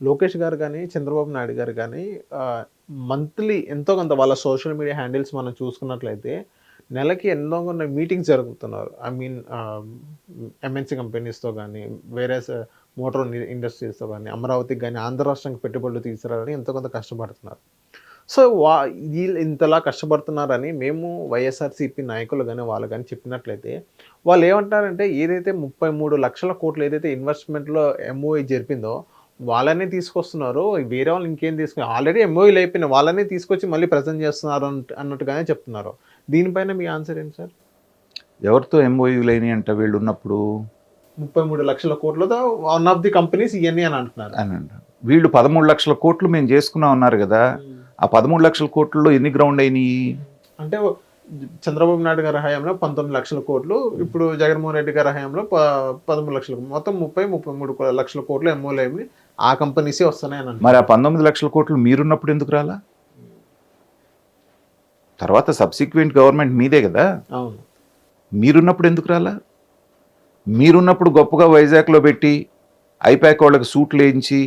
లోకేష్ గారు కానీ చంద్రబాబు నాయుడు గారు కానీ మంత్లీ ఎంతో కొంత వాళ్ళ సోషల్ మీడియా హ్యాండిల్స్ మనం చూసుకున్నట్లయితే నెలకి ఎన్నో కొన్ని మీటింగ్స్ జరుగుతున్నారు. ఐ మీన్ ఎంఎన్సీ కంపెనీస్తో కానీ వేరే మోటార్ ఇండస్ట్రీస్తో కానీ అమరావతికి కానీ ఆంధ్ర రాష్ట్రానికి పెట్టుబడులు తీసుకురావాలని ఎంతో కొంత కష్టపడుతున్నారు. సో వా వీళ్ళు ఇంతలా కష్టపడుతున్నారని మేము వైఎస్ఆర్సీపీ నాయకులు కానీ వాళ్ళు కానీ చెప్పినట్లయితే వాళ్ళు ఏమంటారంటే ఏదైతే ముప్పై మూడు లక్షల కోట్లు ఏదైతే ఇన్వెస్ట్మెంట్లో ఎంఓఈ జరిపిందో వాళ్ళనే తీసుకొస్తున్నారు. వేరే వాళ్ళు ఇంకేం తీసుకుని ఆల్రెడీ ఎంఓఈలు అయిపోయిన వాళ్ళనే తీసుకొచ్చి మళ్ళీ ప్రజెంట్ చేస్తున్నారు అన్నట్టు- అన్నట్టుగానే చెప్తున్నారు. దీనిపైన మీ ఆన్సర్ ఏంటి సార్? ఎవరితో ఎంఓయూ లేని అంట వీళ్ళు ఉన్నప్పుడు? ముప్పై మూడు లక్షల కోట్లతో వన్ ఆఫ్ ది కంపెనీస్ ఇవన్నీ అని అంటున్నారు. అని అంటారు వీళ్ళు పదమూడు లక్షల కోట్లు మేము చేసుకున్నాం అన్నారు కదా. ఆ పదమూడు లక్షల కోట్లలో ఎన్ని గ్రౌండ్ అయినాయి? అంటే చంద్రబాబు నాయుడు గారి హయాంలో పంతొమ్మిది లక్షల కోట్లు. ఇప్పుడు జగన్మోహన్ రెడ్డి గారి హయాంలో ప- పదమూడు లక్షల మొత్తం ముప్పై ముప్పై మూడు లక్షల కోట్లు ఎంఓలు ఏమి ఆ కంపెనీసే వస్తున్నాయి అని అంటున్నారు. మరి ఆ పంతొమ్మిది లక్షల కోట్లు మీరున్నప్పుడు ఎందుకు రాలా? తర్వాత సబ్సిక్వెంట్ గవర్నమెంట్ మీదే కదా. అవును. మీరున్నప్పుడు ఎందుకు రాలా? మీరున్నప్పుడు గొప్పగా వైజాగ్లో పెట్టి ఐపాక్ వాళ్ళకి సూట్లు వేయించి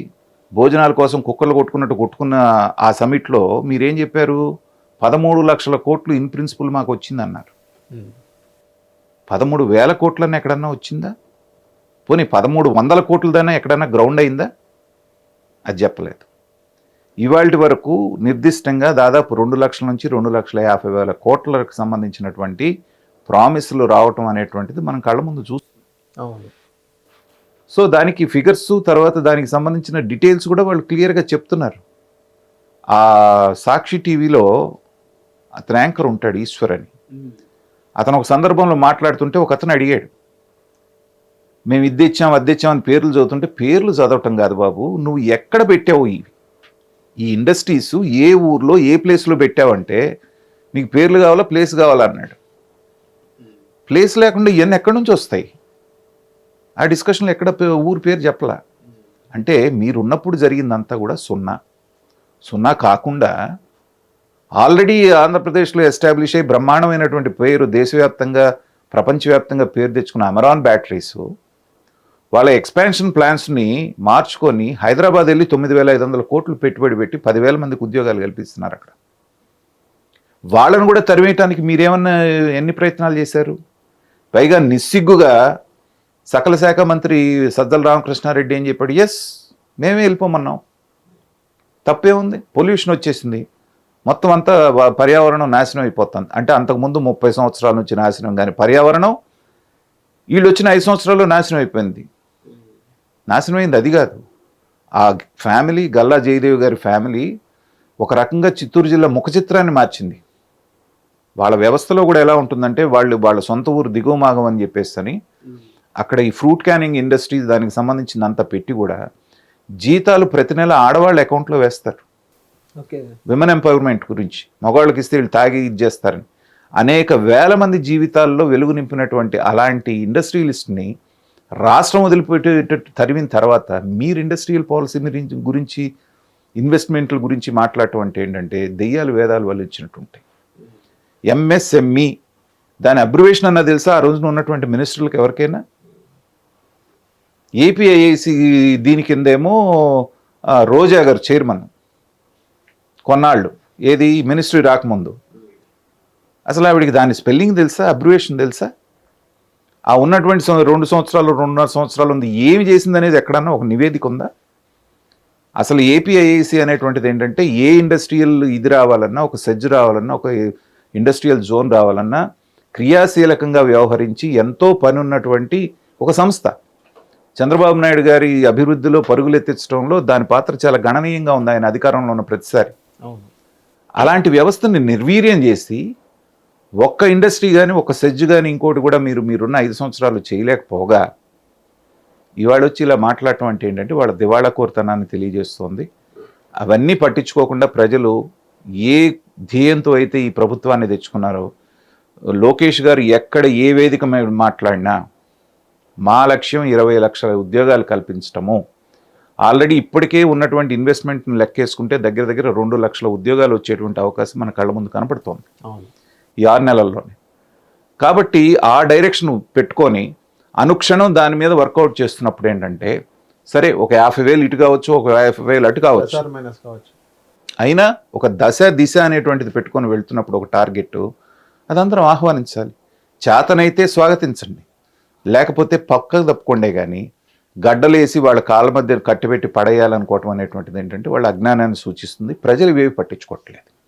భోజనాల కోసం కుక్కలు కొట్టుకున్నట్టు కొట్టుకున్న ఆ సమిట్లో మీరేం చెప్పారు? పదమూడు లక్షల కోట్లు ఇన్ ప్రిన్సిపల్ మాకు వచ్చిందన్నారు. పదమూడు వేల కోట్లన్నా ఎక్కడన్నా వచ్చిందా? పోనీ పదమూడు వందల కోట్లదన్నా ఎక్కడన్నా గ్రౌండ్ అయిందా? అది చెప్పలేదు. ఇవాళ వరకు నిర్దిష్టంగా దాదాపు రెండు లక్షల నుంచి రెండు లక్షల యాభై వేల కోట్లకు సంబంధించినటువంటి ప్రామిస్లు రావటం అనేటువంటిది మనం కళ్ళ ముందు చూస్తాం అవును. సో దానికి ఫిగర్స్ తర్వాత దానికి సంబంధించిన డీటెయిల్స్ కూడా వాళ్ళు క్లియర్గా చెప్తున్నారు. ఆ సాక్షి టీవీలో అతను యాంకర్ ఉంటాడు ఈశ్వర్ అని. అతను ఒక సందర్భంలో మాట్లాడుతుంటే ఒక అతను అడిగాడు మేము ఇది ఇచ్చాం అది ఇచ్చాం అని పేర్లు చదువుతుంటే పేర్లు చదవటం కాదు బాబు. నువ్వు ఎక్కడ పెట్టావు ఇవి? ఈ ఇండస్ట్రీస్ ఏ ఊర్లో ఏ ప్లేస్లో పెట్టావంటే నీకు పేర్లు కావాలా ప్లేస్ కావాలా అన్నాడు. ప్లేస్ లేకుండా ఇవన్నీ ఎక్కడి నుంచి వస్తాయి? ఆ డిస్కషన్లో ఎక్కడ ఊరు ఊరి పేరు చెప్పలా? అంటే మీరున్నప్పుడు జరిగిందంతా కూడా సున్నా. సున్నా కాకుండా ఆల్రెడీ ఆంధ్రప్రదేశ్లో ఎస్టాబ్లిష్ అయ్యి బ్రహ్మాండమైనటువంటి పేరు దేశవ్యాప్తంగా ప్రపంచవ్యాప్తంగా పేరు తెచ్చుకున్న అమరాన్ బ్యాటరీస్ వాళ్ళ ఎక్స్పాన్షన్ ప్లాన్స్ని మార్చుకొని హైదరాబాద్ వెళ్ళి తొమ్మిది వేల ఐదు వందల కోట్లు పెట్టుబడి పెట్టి పదివేల మందికి ఉద్యోగాలు కల్పిస్తున్నారు అక్కడ. వాళ్ళను కూడా తరివేయటానికి మీరేమన్నా ఎన్ని ప్రయత్నాలు చేశారు? పైగా నిస్సిగ్గుగా సకల శాఖ మంత్రి సజ్జల రామకృష్ణారెడ్డి ఏం చెప్పాడు? ఎస్ మేమే వెళ్ళిపోమన్నాం. తప్పే ఉంది. పొల్యూషన్ వచ్చేసింది. మొత్తం అంతా పర్యావరణం నాశనం అయిపోతుంది. అంటే అంతకుముందు ముప్పై సంవత్సరాల నుంచి నాశనం కానీ పర్యావరణం వీళ్ళు వచ్చిన ఐదు సంవత్సరాల్లో నాశనం అయిపోయింది. నాశనం అయింది అది కాదు. ఆ ఫ్యామిలీ గల్లా జయదేవి గారి ఫ్యామిలీ ఒక రకంగా చిత్తూరు జిల్లా ముఖ చిత్రాన్ని మార్చింది. వాళ్ళ వ్యవస్థలో కూడా ఎలా ఉంటుందంటే వాళ్ళు వాళ్ళ సొంత ఊరు దిగువ మాగం అని చెప్పేసి అని అక్కడ ఈ ఫ్రూట్ క్యానింగ్ ఇండస్ట్రీ దానికి సంబంధించినంత పెట్టి కూడా జీతాలు ప్రతి నెల ఆడవాళ్ళ అకౌంట్లో వేస్తారు. ఓకే. విమెన్ ఎంపవర్మెంట్ గురించి. మగవాళ్ళకి ఇస్తే వీళ్ళు తాగి ఇది చేస్తారని. అనేక వేల మంది జీవితాల్లో వెలుగు నింపినటువంటి అలాంటి ఇండస్ట్రియలిస్ట్ని రాష్ట్రం వదిలిపెట్టేటట్టు తరివిన తర్వాత మీరు ఇండస్ట్రియల్ పాలసీ గురించి ఇన్వెస్ట్మెంట్ల గురించి మాట్లాడటం అంటే ఏంటంటే దెయ్యాలు వేదాలు వాళ్ళు ఇచ్చినట్టు ఉంటాయి ఎంఎస్ఎంఈ దాని అబ్రివేషన్ అన్న తెలుసా? ఆ రోజున ఉన్నటువంటి మినిస్టర్లకు ఎవరికైనా? ఏపీఐఐసి దీని కిందేమో రోజా గారు చైర్మన్ కొన్నాళ్ళు. ఏది? మినిస్ట్రీ రాకముందు. అసలు ఆవిడికి దాని స్పెల్లింగ్ తెలుసా? అబ్రివేషన్ తెలుసా? ఆ ఉన్నటువంటి రెండు సంవత్సరాలు రెండున్నర సంవత్సరాలు ఉంది. ఏమి చేసింది అనేది ఎక్కడన్నా ఒక నివేదిక ఉందా? అసలు ఏపీఐఐసి అనేటువంటిది ఏంటంటే ఏ ఇండస్ట్రియల్ ఇది రావాలన్నా ఒక సెజ్ రావాలన్నా ఒక ఇండస్ట్రియల్ జోన్ రావాలన్నా క్రియాశీలకంగా వ్యవహరించి ఎంతో పని ఉన్నటువంటి ఒక సంస్థ. చంద్రబాబు నాయుడు గారి అభివృద్ధిలో పరుగులెత్తించడంలో దాని పాత్ర చాలా గణనీయంగా ఉంది ఆయన అధికారంలో ఉన్న ప్రతిసారి. అలాంటి వ్యవస్థని నిర్వీర్యం చేసి ఒక్క ఇండస్ట్రీ కానీ ఒక సెజ్ కానీ ఇంకోటి కూడా మీరు మీరున్న ఐదు సంవత్సరాలు చేయలేకపోగా ఇవాళ వచ్చి ఇలా మాట్లాడటం అంటే ఏంటంటే వాళ్ళ దివాళా కోరుతనాన్ని తెలియజేస్తోంది. అవన్నీ పట్టించుకోకుండా ప్రజలు ఏ ధ్యేయంతో అయితే ఈ ప్రభుత్వాన్ని తెచ్చుకున్నారో లోకేష్ గారు ఎక్కడ ఏ వేదిక మాట్లాడినా మా లక్ష్యం ఇరవై లక్షల ఉద్యోగాలు కల్పించటము. ఆల్రెడీ ఇప్పటికే ఉన్నటువంటి ఇన్వెస్ట్మెంట్ని లెక్కేసుకుంటే దగ్గర దగ్గర రెండు లక్షల ఉద్యోగాలు వచ్చేటువంటి అవకాశం మన కళ్ళ ముందు కనపడుతోంది. అవును. ఈ ఆరు నెలల్లోనే. కాబట్టి ఆ డైరెక్షన్ పెట్టుకొని అనుక్షణం దాని మీద వర్కౌట్ చేస్తున్నప్పుడు ఏంటంటే సరే ఒక యాభై వేలు ఇటు కావచ్చు ఒక యాభై వేలు అటు కావచ్చు. అయినా ఒక దశ దిశ అనేటువంటిది పెట్టుకొని వెళ్తున్నప్పుడు ఒక టార్గెట్ అదందరం ఆహ్వానించాలి. చేతనైతే స్వాగతించండి. లేకపోతే పక్కకు తప్పుకోండే కానీ గడ్డలేసి వాళ్ళ కాళ్ళ మధ్య కట్టిపెట్టి పడేయాలనుకోవటం అనేటువంటిది ఏంటంటే వాళ్ళ అజ్ఞానాన్ని సూచిస్తుంది. ప్రజలు ఇవేవి పట్టించుకోవట్లేదు.